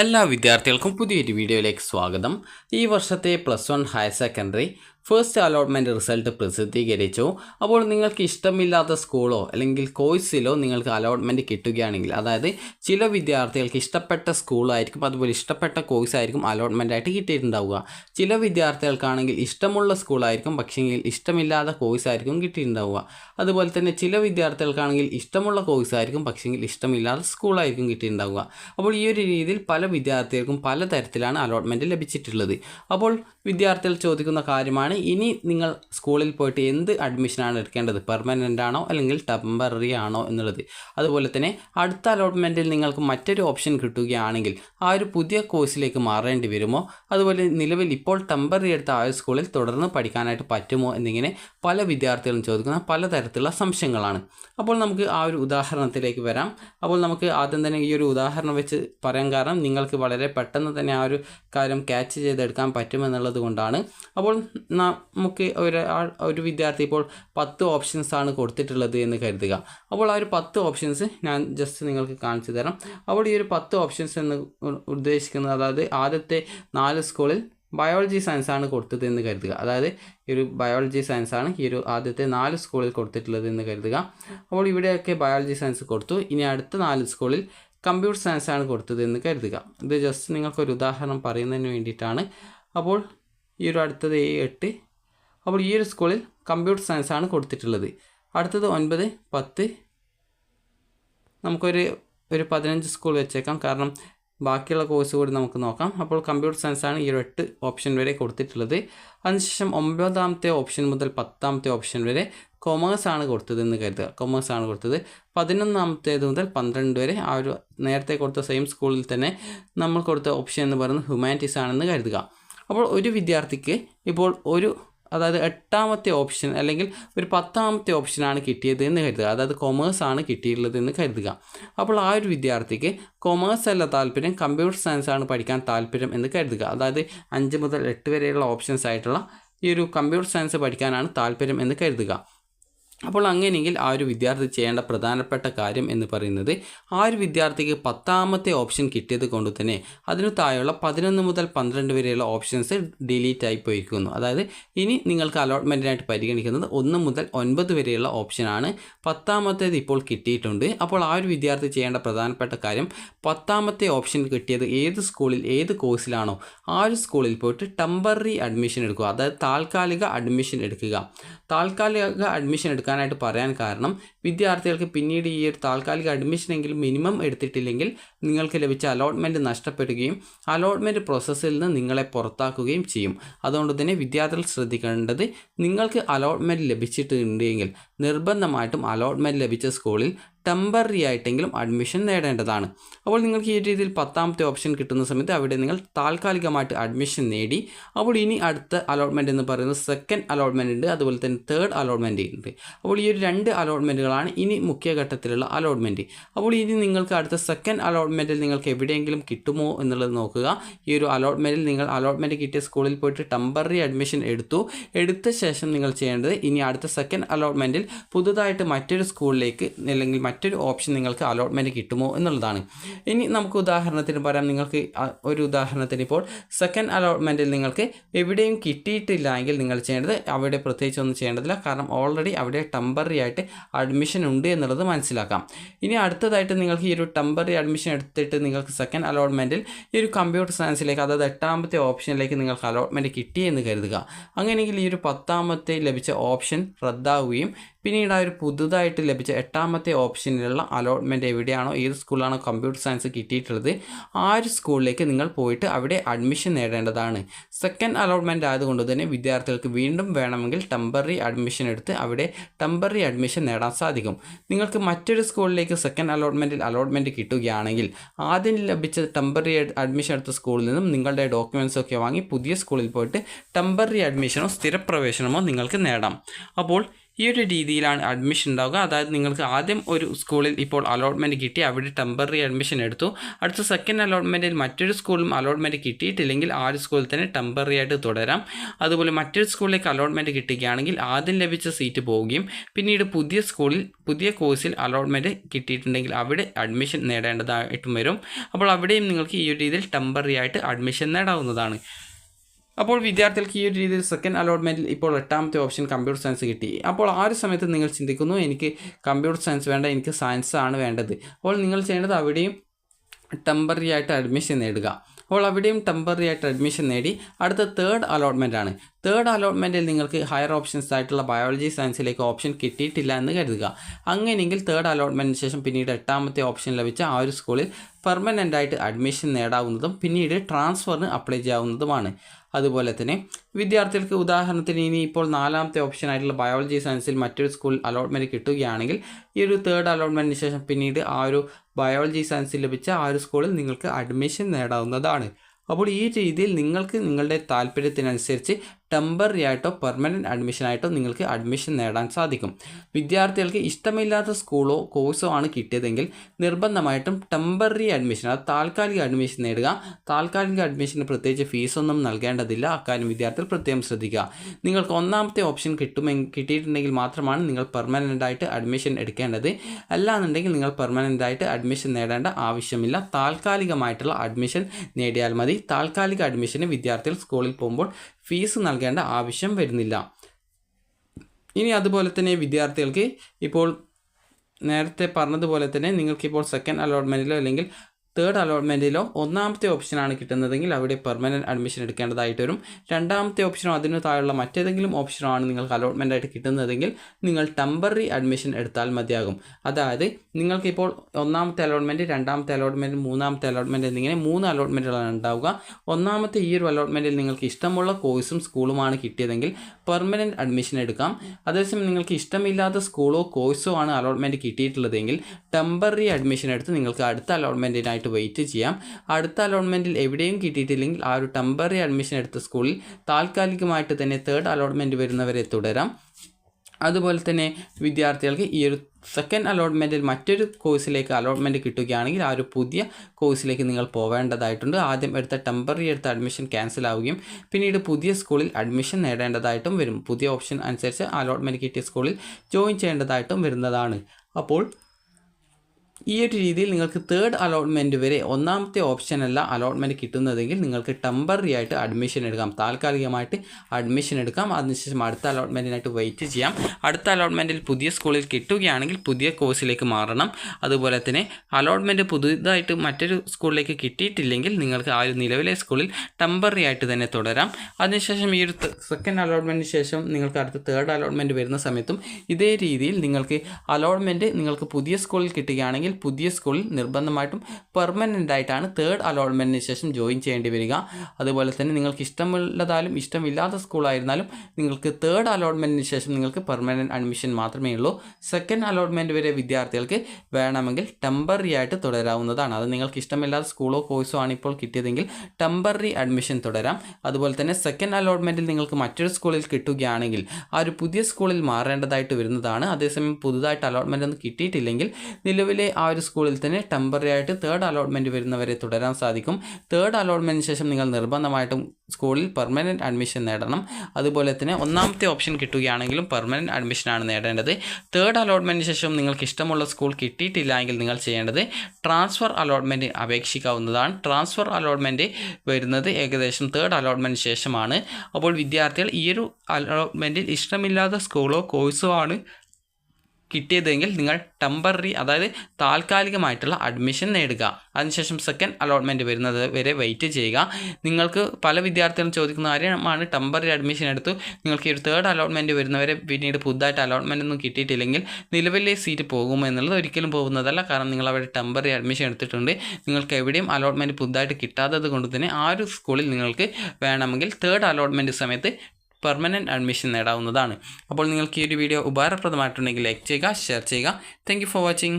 എല്ലാ വിദ്യാർത്ഥികൾക്കും പുതിയൊരു വീഡിയോയിലേക്ക് സ്വാഗതം. ഈ വർഷത്തെ plus one higher secondary first allotment result പ്രസിദ്ധീകരിച്ചു. അപ്പോൾ നിങ്ങൾക്ക് ഇഷ്ടമില്ലാത്ത സ്കൂളോ അല്ലെങ്കിൽ കോഴ്സിലോ നിങ്ങൾക്ക് അലോട്ട്മെന്റ് കിട്ടുകയാണെങ്കിൽ അതായത് ചില വിദ്യാർത്ഥികൾക്ക് ഇഷ്ടപ്പെട്ട സ്കൂളായിരിക്കും അതുപോലെ ഇഷ്ടപ്പെട്ട കോഴ്സ് ആയിരിക്കും അലോട്ട്മെന്റ് ആയിട്ട് കിട്ടിയിട്ടുണ്ടാവുക. ചില വിദ്യാർത്ഥികൾക്കാണെങ്കിൽ ഇഷ്ടമുള്ള സ്കൂളായിരിക്കും പക്ഷേങ്കിൽ ഇഷ്ടമില്ലാത്ത കോഴ്സ് ആയിരിക്കും കിട്ടിയിട്ടുണ്ടാവുക. അതുപോലെ തന്നെ ചില വിദ്യാർത്ഥികൾക്കാണെങ്കിൽ ഇഷ്ടമുള്ള കോഴ്സ് ആയിരിക്കും പക്ഷേങ്കിൽ ഇഷ്ടമില്ലാത്ത സ്കൂളായിരിക്കും കിട്ടിയിട്ടുണ്ടാവുക. അപ്പോൾ ഈ ഒരു രീതിയിൽ പല വിദ്യാർത്ഥികൾക്കും പല തരത്തിലാണ് അലോട്ട്മെന്റ് ലഭിച്ചിട്ടുള്ളത്. അപ്പോൾ വിദ്യാർത്ഥികൾ ചോദിക്കുന്ന കാര്യമാണ് ഇനി നിങ്ങൾ സ്കൂളിൽ പോയിട്ട് എന്ത് അഡ്മിഷനാണ് എടുക്കേണ്ടത്? പെർമനന്റ് ആണോ അല്ലെങ്കിൽ ടെമ്പററി ആണോ എന്നുള്ളത്. അതുപോലെ തന്നെ അടുത്ത അലോട്ട്മെന്റിൽ നിങ്ങൾക്ക് മറ്റൊരു ഓപ്ഷൻ കിട്ടുകയാണെങ്കിൽ ആ ഒരു പുതിയ കോഴ്സിലേക്ക് മാറേണ്ടി വരുമോ? അതുപോലെ നിലവിൽ ഇപ്പോൾ ടെമ്പററി എടുത്ത ആ ഒരു സ്കൂളിൽ തുടർന്ന് പഠിക്കാനായിട്ട് പറ്റുമോ എന്നിങ്ങനെ പല വിദ്യാർത്ഥികളും ചോദിക്കുന്ന പലതരത്തിലുള്ള സംശയങ്ങളാണ്. അപ്പോൾ നമുക്ക് ആ ഒരു ഉദാഹരണത്തിലേക്ക് വരാം. അപ്പോൾ നമുക്ക് ആദ്യം തന്നെ ഈ ഒരു ഉദാഹരണം വെച്ച് പറയാൻ കാരണം നിങ്ങൾക്ക് വളരെ പെട്ടെന്ന് തന്നെ ആ ഒരു കാര്യം ക്യാച്ച് ചെയ്തെടുക്കാൻ പറ്റുമെന്നുള്ളത് കൊണ്ടാണ്. അപ്പോൾ നമുക്ക് ഒരാൾ ഒരു വിദ്യാർത്ഥി ഇപ്പോൾ പത്ത് ഓപ്ഷൻസ് ആണ് കൊടുത്തിട്ടുള്ളത് എന്ന് കരുതുക. അപ്പോൾ ആ ഒരു പത്ത് ഓപ്ഷൻസ് ഞാൻ ജസ്റ്റ് നിങ്ങൾക്ക് കാണിച്ചു തരാം. അപ്പോൾ ഈ ഒരു പത്ത് ഓപ്ഷൻസ് എന്ന് ഉദ്ദേശിക്കുന്നത് അതായത് ആദ്യത്തെ നാല് സ്കൂളിൽ ബയോളജി സയൻസ് ആണ് കൊടുത്തത് എന്ന് കരുതുക. അതായത് ഈ ഒരു ബയോളജി സയൻസ് ആണ് ഈ ഒരു ആദ്യത്തെ നാല് സ്കൂളിൽ കൊടുത്തിട്ടുള്ളത് എന്ന് കരുതുക. അപ്പോൾ ഇവിടെയൊക്കെ ബയോളജി സയൻസ് കൊടുത്തു. ഇനി അടുത്ത നാല് സ്കൂളിൽ കമ്പ്യൂട്ടർ സയൻസ് ആണ് കൊടുത്തത് എന്ന് കരുതുക. ഇത് ജസ്റ്റ് നിങ്ങൾക്കൊരു ഉദാഹരണം പറയുന്നതിന് വേണ്ടിയിട്ടാണ്. അപ്പോൾ ഈ ഒരു അടുത്തത് എ എട്ട്. അപ്പോൾ ഈ ഒരു സ്കൂളിൽ കമ്പ്യൂട്ടർ സയൻസ് ആണ് കൊടുത്തിട്ടുള്ളത്. അടുത്തത് ഒൻപത് പത്ത്. നമുക്കൊരു ഒരു പതിനഞ്ച് സ്കൂൾ വെച്ചേക്കാം. കാരണം ബാക്കിയുള്ള കോഴ്സ് കൂടി നമുക്ക് നോക്കാം. അപ്പോൾ കമ്പ്യൂട്ടർ സയൻസ് ആണ് ഈ ഒരു എട്ട് ഓപ്ഷൻ വരെ കൊടുത്തിട്ടുള്ളത്. അതിനുശേഷം ഒമ്പതാമത്തെ ഓപ്ഷൻ മുതൽ പത്താമത്തെ ഓപ്ഷൻ വരെ കൊമേഴ്സ് ആണ് കൊടുത്തതെന്ന് കരുതുക. കൊമേഴ്സ് ആണ് കൊടുത്തത്. പതിനൊന്നാമത്തേത് മുതൽ പന്ത്രണ്ട് വരെ ആ ഒരു നേരത്തെ കൊടുത്ത സെയിം സ്കൂളിൽ തന്നെ നമ്മൾ കൊടുത്ത ഓപ്ഷൻ എന്ന് പറയുന്നത് ഹ്യൂമാനിറ്റീസ് ആണെന്ന് കരുതുക. അപ്പോൾ ഒരു വിദ്യാർത്ഥിക്ക് ഇപ്പോൾ ഒരു അതായത് എട്ടാമത്തെ ഓപ്ഷൻ അല്ലെങ്കിൽ ഒരു പത്താമത്തെ ഓപ്ഷനാണ് കിട്ടിയത് എന്ന് കരുതുക. അതായത് കൊമേഴ്സ് ആണ് കിട്ടിയിട്ടുള്ളത് എന്ന് കരുതുക. അപ്പോൾ ആ ഒരു വിദ്യാർത്ഥിക്ക് കൊമേഴ്സ് അല്ല താല്പര്യം കമ്പ്യൂട്ടർ സയൻസ് ആണ് പഠിക്കാൻ താല്പര്യം എന്ന് കരുതുക. അതായത് അഞ്ച് മുതൽ എട്ട് വരെയുള്ള ഓപ്ഷൻസ് ആയിട്ടുള്ള ഈ ഒരു കമ്പ്യൂട്ടർ സയൻസ് പഠിക്കാനാണ് താല്പര്യം എന്ന് കരുതുക. അപ്പോൾ അങ്ങനെയെങ്കിൽ ആ ഒരു വിദ്യാർത്ഥി ചെയ്യേണ്ട പ്രധാനപ്പെട്ട കാര്യം എന്ന് പറയുന്നത് ആ ഒരു വിദ്യാർത്ഥിക്ക് പത്താമത്തെ ഓപ്ഷൻ കിട്ടിയത് കൊണ്ട് തന്നെ അതിനു താഴെയുള്ള പതിനൊന്ന് മുതൽ പന്ത്രണ്ട് വരെയുള്ള ഓപ്ഷൻസ് ഡിലീറ്റ് ആയി പോയിരിക്കുന്നു. അതായത് ഇനി നിങ്ങൾക്ക് അലോട്ട്മെന്റിനായിട്ട് പരിഗണിക്കുന്നത് ഒന്ന് മുതൽ ഒൻപത് വരെയുള്ള ഓപ്ഷനാണ്. പത്താമത്തേത് ഇപ്പോൾ കിട്ടിയിട്ടുണ്ട്. അപ്പോൾ ആ ഒരു വിദ്യാർത്ഥി ചെയ്യേണ്ട പ്രധാനപ്പെട്ട കാര്യം പത്താമത്തെ ഓപ്ഷൻ കിട്ടിയത് ഏത് സ്കൂളിൽ ഏത് കോഴ്സിലാണോ ആ ഒരു സ്കൂളിൽ പോയിട്ട് ടെമ്പററി അഡ്മിഷൻ എടുക്കുക. അതായത് താൽക്കാലിക അഡ്മിഷൻ എടുക്കുക. താൽക്കാലിക അഡ്മിഷൻ എടുക്കാനായിട്ട് പറയാൻ കാരണം വിദ്യാർത്ഥികൾക്ക് പിന്നീട് ഈ ഒരു താൽക്കാലിക അഡ്മിഷനെങ്കിലും മിനിമം എടുത്തിട്ടില്ലെങ്കിൽ നിങ്ങൾക്ക് ലഭിച്ച അലോട്ട്മെന്റ് നഷ്ടപ്പെടുകയും അലോട്ട്മെന്റ് പ്രോസസ്സിൽ നിന്ന് നിങ്ങളെ പുറത്താക്കുകയും ചെയ്യും. അതുകൊണ്ട് തന്നെ വിദ്യാർത്ഥികൾ ശ്രദ്ധിക്കേണ്ടത് നിങ്ങൾക്ക് അലോട്ട്മെന്റ് ലഭിച്ചിട്ടുണ്ടെങ്കിൽ നിർബന്ധമായിട്ടും അലോട്ട്മെന്റ് ലഭിച്ച സ്കൂളിൽ ടെമ്പററി ആയിട്ടെങ്കിലും അഡ്മിഷൻ നേടേണ്ടതാണ്. അപ്പോൾ നിങ്ങൾക്ക് ഈ രീതിയിൽ പത്താമത്തെ ഓപ്ഷൻ കിട്ടുന്ന സമയത്ത് അവിടെ നിങ്ങൾ താൽക്കാലികമായിട്ട് അഡ്മിഷൻ നേടി. അപ്പോൾ ഇനി അടുത്ത അലോട്ട്മെന്റ് എന്ന് പറയുന്നത് സെക്കൻഡ് അലോട്ട്മെന്റ് ഉണ്ട്. അതുപോലെ തന്നെ തേർഡ് അലോട്ട്മെന്റ് ഉണ്ട്. അപ്പോൾ ഈ ഒരു രണ്ട് അലോട്ട്മെന്റുകളാണ് ഇനി മുഖ്യഘട്ടത്തിലുള്ള അലോട്ട്മെന്റ് അപ്പോൾ ഇനി നിങ്ങൾക്ക് അടുത്ത സെക്കൻഡ് അലോട്ട്മെന്റിൽ നിങ്ങൾക്ക് എവിടെയെങ്കിലും കിട്ടുമോ എന്നുള്ളത് നോക്കുക. ഈ ഒരു അലോട്ട്മെന്റിൽ നിങ്ങൾ അലോട്ട്മെന്റ് കിട്ടിയ സ്കൂളിൽ പോയിട്ട് ടെമ്പററി അഡ്മിഷൻ എടുത്തു. എടുത്ത ശേഷം നിങ്ങൾ ചെയ്യേണ്ടത് ഇനി അടുത്ത സെക്കൻഡ് അലോട്ട്മെന്റിൽ പുതുതായിട്ട് മറ്റൊരു സ്കൂളിലേക്ക് അല്ലെങ്കിൽ മറ്റൊരു ഓപ്ഷൻ നിങ്ങൾക്ക് അലോട്ട്മെന്റ് കിട്ടുമോ എന്നുള്ളതാണ്. ഇനി നമുക്ക് ഉദാഹരണത്തിന് പറയാം. നിങ്ങൾക്ക് ഒരു ഉദാഹരണത്തിന് ഇപ്പോൾ സെക്കൻഡ് അലോട്ട്മെന്റിൽ നിങ്ങൾക്ക് എവിടെയും കിട്ടിയിട്ടില്ല എങ്കിൽ നിങ്ങൾ ചെയ്യേണ്ടത് അവിടെ പ്രത്യേകിച്ച് ഒന്നും ചെയ്യേണ്ടതില്ല. കാരണം ഓൾറെഡി അവിടെ ടെമ്പററി ആയിട്ട് അഡ്മിഷൻ ഉണ്ട് എന്നുള്ളത് മനസ്സിലാക്കാം. ഇനി അടുത്തതായിട്ട് നിങ്ങൾക്ക് ഈ ഒരു ടെമ്പററി അഡ്മിഷൻ എടുത്തിട്ട് നിങ്ങൾക്ക് സെക്കൻഡ് അലോട്ട്മെന്റിൽ ഈ ഒരു കമ്പ്യൂട്ടർ സയൻസിലേക്ക് അതായത് എട്ടാമത്തെ ഓപ്ഷനിലേക്ക് നിങ്ങൾക്ക് അലോട്ട്മെന്റ് കിട്ടി എന്ന് കരുതുക. അങ്ങനെയെങ്കിൽ ഈ ഒരു പത്താമത്തെ ലഭിച്ച ഓപ്ഷൻ റദ്ദാവുകയും പിന്നീട് ആ ഒരു പുതുതായിട്ട് ലഭിച്ച എട്ടാമത്തെ ഓപ്ഷനിലുള്ള അലോട്ട്മെന്റ് എവിടെയാണോ ഏത് സ്കൂളിലാണോ കമ്പ്യൂട്ടർ സയൻസ് കിട്ടിയിട്ടുള്ളത് ആ ഒരു സ്കൂളിലേക്ക് നിങ്ങൾ പോയിട്ട് അവിടെ അഡ്മിഷൻ നേടേണ്ടതാണ്. സെക്കൻഡ് അലോട്ട്മെന്റ് ആയതുകൊണ്ട് തന്നെ വിദ്യാർത്ഥികൾക്ക് വീണ്ടും വേണമെങ്കിൽ ടെമ്പററി അഡ്മിഷൻ എടുത്ത് അവിടെ ടെമ്പററി അഡ്മിഷൻ നേടാൻ സാധിക്കും. നിങ്ങൾക്ക് മറ്റൊരു സ്കൂളിലേക്ക് സെക്കൻഡ് അലോട്ട്മെന്റിൽ അലോട്ട്മെന്റ് കിട്ടുകയാണെങ്കിൽ ആദ്യം ലഭിച്ച ടെമ്പററി അഡ്മിഷൻ എടുത്ത സ്കൂളിൽ നിന്നും നിങ്ങളുടെ ഡോക്യുമെന്റ്സ് ഒക്കെ വാങ്ങി പുതിയ സ്കൂളിൽ പോയിട്ട് ടെമ്പററി അഡ്മിഷനോ സ്ഥിരപ്രവേശനമോ നിങ്ങൾക്ക് നേടാം. അപ്പോൾ ഈ ഒരു രീതിയിലാണ് അഡ്മിഷൻ ഉണ്ടാവുക. അതായത് നിങ്ങൾക്ക് ആദ്യം ഒരു സ്കൂളിൽ ഇപ്പോൾ അലോട്ട്മെന്റ് കിട്ടി അവിടെ ടെമ്പററി അഡ്മിഷൻ എടുത്തു. അടുത്ത സെക്കൻഡ് അലോട്ട്മെന്റിൽ മറ്റൊരു സ്കൂളിലും അലോട്ട്മെന്റ് കിട്ടിയിട്ടില്ലെങ്കിൽ ആ ഒരു സ്കൂളിൽ തന്നെ ടെമ്പററി ആയിട്ട് തുടരാം. അതുപോലെ മറ്റൊരു സ്കൂളിലേക്ക് അലോട്ട്മെന്റ് കിട്ടുകയാണെങ്കിൽ ആദ്യം ലഭിച്ച സീറ്റ് പോവുകയും പിന്നീട് പുതിയ സ്കൂളിൽ പുതിയ കോഴ്സിൽ അലോട്ട്മെന്റ് കിട്ടിയിട്ടുണ്ടെങ്കിൽ അവിടെ അഡ്മിഷൻ നേടേണ്ടതായിട്ടും വരും. അപ്പോൾ അവിടെയും നിങ്ങൾക്ക് ഈ ഒരു രീതിയിൽ ടെമ്പററി ആയിട്ട് അഡ്മിഷൻ നേടാവുന്നതാണ്. അപ്പോൾ വിദ്യാർത്ഥികൾക്ക് ഈ ഒരു രീതിയിൽ സെക്കൻഡ് അലോട്ട്മെന്റിൽ ഇപ്പോൾ എട്ടാമത്തെ ഓപ്ഷൻ കമ്പ്യൂട്ടർ സയൻസ് കിട്ടി. അപ്പോൾ ആ ഒരു സമയത്ത് നിങ്ങൾ ചിന്തിക്കുന്നു എനിക്ക് കമ്പ്യൂട്ടർ സയൻസ് വേണ്ട എനിക്ക് സയൻസ് ആണ് വേണ്ടത്. അപ്പോൾ നിങ്ങൾ ചെയ്യേണ്ടത് അവിടെയും ടെമ്പററി ആയിട്ട് അഡ്മിഷൻ നേടുക. അപ്പോൾ അവിടെയും ടെമ്പററി ആയിട്ട് അഡ്മിഷൻ നേടി അടുത്ത തേർഡ് അലോട്ട്മെന്റ് ആണ്. തേർഡ് അലോട്ട്മെന്റിൽ നിങ്ങൾക്ക് ഹയർ ഓപ്ഷൻസ് ആയിട്ടുള്ള ബയോളജി സയൻസിലേക്ക് ഓപ്ഷൻ കിട്ടിയിട്ടില്ല എന്ന് കരുതുക. അങ്ങനെയെങ്കിൽ തേർഡ് അലോട്ട്മെന്റിന് ശേഷം പിന്നീട് എട്ടാമത്തെ ഓപ്ഷൻ ലഭിച്ച ആ ഒരു സ്കൂളിൽ പെർമനന്റ് ആയിട്ട് അഡ്മിഷൻ നേടാവുന്നതും പിന്നീട് ട്രാൻസ്ഫറിന് അപ്ലൈ ചെയ്യാവുന്നതുമാണ്. അതുപോലെ തന്നെ വിദ്യാർത്ഥികൾക്ക് ഉദാഹരണത്തിന് ഇനി ഇപ്പോൾ നാലാമത്തെ ഓപ്ഷൻ ആയിട്ടുള്ള ബയോളജി സയൻസിൽ മറ്റൊരു സ്കൂൾ അലോട്ട്മെന്റ് കിട്ടുകയാണെങ്കിൽ ഈ ഒരു തേർഡ് അലോട്ട്മെന്റിന് ശേഷം പിന്നീട് ആ ഒരു ബയോളജി സയൻസിൽ ലഭിച്ച ആ ഒരു സ്കൂളിൽ നിങ്ങൾക്ക് അഡ്മിഷൻ നേടാവുന്നതാണ്. അപ്പോൾ ഈ രീതിയിൽ നിങ്ങൾക്ക് നിങ്ങളുടെ താല്പര്യത്തിനനുസരിച്ച് ടെമ്പററി ആയിട്ടോ പെർമനന്റ് അഡ്മിഷനായിട്ടോ നിങ്ങൾക്ക് അഡ്മിഷൻ നേടാൻ സാധിക്കും. വിദ്യാർത്ഥികൾക്ക് ഇഷ്ടമില്ലാത്ത സ്കൂളോ കോഴ്സോ ആണ് കിട്ടിയതെങ്കിൽ നിർബന്ധമായിട്ടും ടെമ്പററി അഡ്മിഷൻ അത് താൽക്കാലിക അഡ്മിഷൻ നേടുക. താൽക്കാലിക അഡ്മിഷന് പ്രത്യേകിച്ച് ഫീസൊന്നും നൽകേണ്ടതില്ല. അക്കാര്യം വിദ്യാർത്ഥികൾ പ്രത്യേകം ശ്രദ്ധിക്കുക. നിങ്ങൾക്ക് ഒന്നാമത്തെ ഓപ്ഷൻ കിട്ടുമെ കിട്ടിയിട്ടുണ്ടെങ്കിൽ മാത്രമാണ് നിങ്ങൾ പെർമനന്റ് ആയിട്ട് അഡ്മിഷൻ എടുക്കേണ്ടത്. അല്ലാന്നുണ്ടെങ്കിൽ നിങ്ങൾ പെർമനന്റ് ആയിട്ട് അഡ്മിഷൻ നേടേണ്ട ആവശ്യമില്ല. താൽക്കാലികമായിട്ടുള്ള അഡ്മിഷൻ നേടിയാൽ മതി. താൽക്കാലിക അഡ്മിഷന് വിദ്യാർത്ഥികൾ സ്കൂളിൽ പോകുമ്പോൾ ഫീസ് നൽകേണ്ട ആവശ്യം വരുന്നില്ല. ഇനി അതുപോലെ തന്നെ വിദ്യാർത്ഥികൾക്ക് ഇപ്പോൾ നേരത്തെ പറഞ്ഞതുപോലെ തന്നെ നിങ്ങൾക്കിപ്പോൾ സെക്കൻഡ് അലോട്ട്മെന്റിലോ അല്ലെങ്കിൽ തേർഡ് അലോട്ട്മെന്റിലോ ഒന്നാമത്തെ ഓപ്ഷനാണ് കിട്ടുന്നതെങ്കിൽ അവിടെ പെർമനന്റ് അഡ്മിഷൻ എടുക്കേണ്ടതായിട്ട് വരും. രണ്ടാമത്തെ ഓപ്ഷനോ അതിന് താഴെയുള്ള മറ്റേതെങ്കിലും ഓപ്ഷനോ ആണ് നിങ്ങൾക്ക് അലോട്ട്മെന്റ് ആയിട്ട് കിട്ടുന്നതെങ്കിൽ നിങ്ങൾ ടെമ്പററി അഡ്മിഷൻ എടുത്താൽ മതിയാകും. അതായത് നിങ്ങൾക്കിപ്പോൾ ഒന്നാമത്തെ അലോട്ട്മെന്റ് രണ്ടാമത്തെ അലോട്ട്മെന്റ് മൂന്നാമത്തെ അലോട്ട്മെന്റ് എന്നിങ്ങനെ മൂന്ന് അലോട്ട്മെന്റുകളാണ് ഉണ്ടാവുക. ഒന്നാമത്തെ ഈ ഒരു അലോട്ട്മെന്റിൽ നിങ്ങൾക്ക് ഇഷ്ടമുള്ള കോഴ്സും സ്കൂളുമാണ് കിട്ടിയതെങ്കിൽ പെർമനന്റ് അഡ്മിഷൻ എടുക്കാം. അതേസമയം നിങ്ങൾക്ക് ഇഷ്ടമില്ലാത്ത സ്കൂളോ കോഴ്സോ ആണ് അലോട്ട്മെന്റ് കിട്ടിയിട്ടുള്ളതെങ്കിൽ ടെമ്പററി അഡ്മിഷൻ എടുത്ത് നിങ്ങൾക്ക് അടുത്ത അലോട്ട്മെന്റിനായിട്ട് വെയിറ്റ് ചെയ്യാം. അടുത്ത അലോട്ട്മെന്റിൽ എവിടെയും കിട്ടിയിട്ടില്ലെങ്കിൽ ആ ഒരു ടെമ്പററി അഡ്മിഷൻ എടുത്ത സ്കൂളിൽ താൽക്കാലികമായിട്ട് തന്നെ തേർഡ് അലോട്ട്മെന്റ് വരുന്നവരെ തുടരാം. അതുപോലെ തന്നെ വിദ്യാർത്ഥികൾക്ക് ഈ ഒരു സെക്കൻഡ് അലോട്ട്മെന്റിൽ മറ്റൊരു കോഴ്സിലേക്ക് അലോട്ട്മെന്റ് കിട്ടുകയാണെങ്കിൽ ആ ഒരു പുതിയ കോഴ്സിലേക്ക് നിങ്ങൾ പോവേണ്ടതായിട്ടുണ്ട്. ആദ്യം എടുത്ത ടെമ്പററി എടുത്ത അഡ്മിഷൻ ക്യാൻസൽ ആവുകയും പിന്നീട് പുതിയ സ്കൂളിൽ അഡ്മിഷൻ നേടേണ്ടതായിട്ടും വരും. പുതിയ ഓപ്ഷൻ അനുസരിച്ച് അലോട്ട്മെന്റ് കിട്ടിയ സ്കൂളിൽ ജോയിൻ ചെയ്യേണ്ടതായിട്ടും വരുന്നതാണ്. അപ്പോൾ ഈ ഒരു രീതിയിൽ നിങ്ങൾക്ക് തേർഡ് അലോട്ട്മെന്റ് വരെ ഒന്നാമത്തെ ഓപ്ഷനല്ല അലോട്ട്മെന്റ് കിട്ടുന്നതെങ്കിൽ നിങ്ങൾക്ക് ടെമ്പററി ആയിട്ട് അഡ്മിഷൻ എടുക്കാം. താൽക്കാലികമായിട്ട് അഡ്മിഷൻ എടുക്കാം. അതിനുശേഷം അടുത്ത അലോട്ട്മെന്റിനായിട്ട് വെയിറ്റ് ചെയ്യാം. അടുത്ത അലോട്ട്മെന്റിൽ പുതിയ സ്കൂളിൽ കിട്ടുകയാണെങ്കിൽ പുതിയ കോഴ്സിലേക്ക് മാറണം. അതുപോലെ തന്നെ അലോട്ട്മെന്റ് പുതുതായിട്ട് മറ്റൊരു സ്കൂളിലേക്ക് കിട്ടിയിട്ടില്ലെങ്കിൽ നിങ്ങൾക്ക് ആ ഒരു നിലവിലെ സ്കൂളിൽ ടെമ്പററി ആയിട്ട് തന്നെ തുടരാം. അതിനുശേഷം ഈ ഒരു സെക്കൻഡ് അലോട്ട്മെന്റിന് ശേഷം നിങ്ങൾക്ക് അടുത്ത തേർഡ് അലോട്ട്മെന്റ് വരുന്ന സമയത്തും ഇതേ രീതിയിൽ നിങ്ങൾക്ക് അലോട്ട്മെന്റ് നിങ്ങൾക്ക് പുതിയ സ്കൂളിൽ കിട്ടുകയാണെങ്കിൽ പുതിയ സ്കൂളിൽ നിർബന്ധമായിട്ടും പെർമനന്റ് ആയിട്ടാണ് തേർഡ് അലോട്ട്മെന്റിന് ശേഷം ജോയിൻ ചെയ്യേണ്ടി വരിക. അതുപോലെ തന്നെ നിങ്ങൾക്ക് ഇഷ്ടമുള്ളതായാലും ഇഷ്ടമില്ലാത്ത സ്കൂളായിരുന്നാലും നിങ്ങൾക്ക് തേർഡ് അലോട്ട്മെന്റിന് ശേഷം നിങ്ങൾക്ക് പെർമനന്റ് അഡ്മിഷൻ മാത്രമേ ഉള്ളൂ. സെക്കൻഡ് അലോട്ട്മെന്റ് വരെ വിദ്യാർത്ഥികൾക്ക് വേണമെങ്കിൽ ടെമ്പററി ആയിട്ട് തുടരാവുന്നതാണ്. അത് നിങ്ങൾക്ക് ഇഷ്ടമില്ലാത്ത സ്കൂളോ കോഴ്സോ ആണ് ഇപ്പോൾ കിട്ടിയതെങ്കിൽ ടെമ്പററി അഡ്മിഷൻ തുടരാം. അതുപോലെ തന്നെ സെക്കൻഡ് അലോട്ട്മെന്റിൽ നിങ്ങൾക്ക് മറ്റൊരു സ്കൂളിൽ കിട്ടുകയാണെങ്കിൽ ആ ഒരു പുതിയ സ്കൂളിൽ മാറേണ്ടതായിട്ട് വരുന്നതാണ്. അതേസമയം പുതുതായിട്ട് അലോട്ട്മെന്റ് ഒന്നും കിട്ടിയിട്ടില്ലെങ്കിൽ നിലവിലെ ആ ഒരു സ്കൂളിൽ തന്നെ ടെമ്പററി ആയിട്ട് തേർഡ് അലോട്ട്മെന്റ് വരുന്നവരെ തുടരാൻ സാധിക്കും. തേർഡ് അലോട്ട്മെന്റിന് ശേഷം നിങ്ങൾ നിർബന്ധമായിട്ടും സ്കൂളിൽ പെർമനന്റ് അഡ്മിഷൻ നേടണം. അതുപോലെ തന്നെ ഒന്നാമത്തെ ഓപ്ഷൻ കിട്ടുകയാണെങ്കിലും പെർമനന്റ് അഡ്മിഷനാണ് നേടേണ്ടത്. തേർഡ് അലോട്ട്മെന്റിന് ശേഷം നിങ്ങൾക്ക് ഇഷ്ടമുള്ള സ്കൂൾ കിട്ടിയിട്ടില്ല എങ്കിൽ നിങ്ങൾ ചെയ്യേണ്ടത് ട്രാൻസ്ഫർ അലോട്ട്മെന്റ് അപേക്ഷിക്കാവുന്നതാണ്. ട്രാൻസ്ഫർ അലോട്ട്മെന്റ് വരുന്നത് ഏകദേശം തേർഡ് അലോട്ട്മെന്റിന് ശേഷമാണ്. അപ്പോൾ വിദ്യാർത്ഥികൾ ഈ ഒരു അലോട്ട്മെന്റിൽ ഇഷ്ടമില്ലാത്ത സ്കൂളോ കോഴ്സോ ആണ് കിട്ടിയതെങ്കിൽ നിങ്ങൾ ടെമ്പററി അതായത് താൽക്കാലികമായിട്ടുള്ള അഡ്മിഷൻ നേടുക. അതിനുശേഷം സെക്കൻഡ് അലോട്ട്മെന്റ് വരുന്നത് വരെ വെയിറ്റ് ചെയ്യുക. നിങ്ങൾക്ക് പല വിദ്യാർത്ഥികളും ചോദിക്കുന്ന കാര്യമാണ് ടെമ്പററി അഡ്മിഷൻ എടുത്തു നിങ്ങൾക്ക് ഒരു തേർഡ് അലോട്ട്മെന്റ് വരുന്നവരെ പിന്നീട് പുതുതായിട്ട് അലോട്ട്മെന്റ് ഒന്നും കിട്ടിയിട്ടില്ലെങ്കിൽ നിലവിലെ സീറ്റ് പോകുമോ എന്നുള്ളത് ഒരിക്കലും പോകുന്നതല്ല. കാരണം നിങ്ങൾ അവിടെ ടെമ്പററി അഡ്മിഷൻ എടുത്തിട്ടുണ്ട്. നിങ്ങൾക്ക് എവിടെയും അലോട്ട്മെന്റ് പുതുതായിട്ട് കിട്ടാത്തത് കൊണ്ട് തന്നെ ആ ഒരു സ്കൂളിൽ നിങ്ങൾക്ക് വേണമെങ്കിൽ തേർഡ് അലോട്ട്മെന്റ് സമയത്ത് പെർമനന്റ് അഡ്മിഷൻ നേടാവുന്നതാണ്. അപ്പോൾ നിങ്ങൾക്ക് ഈ ഒരു വീഡിയോ ഉപകാരപ്രദമായിട്ടുണ്ടെങ്കിൽ ലൈക്ക് ചെയ്യുക ഷെയർ ചെയ്യുക. Thank for watching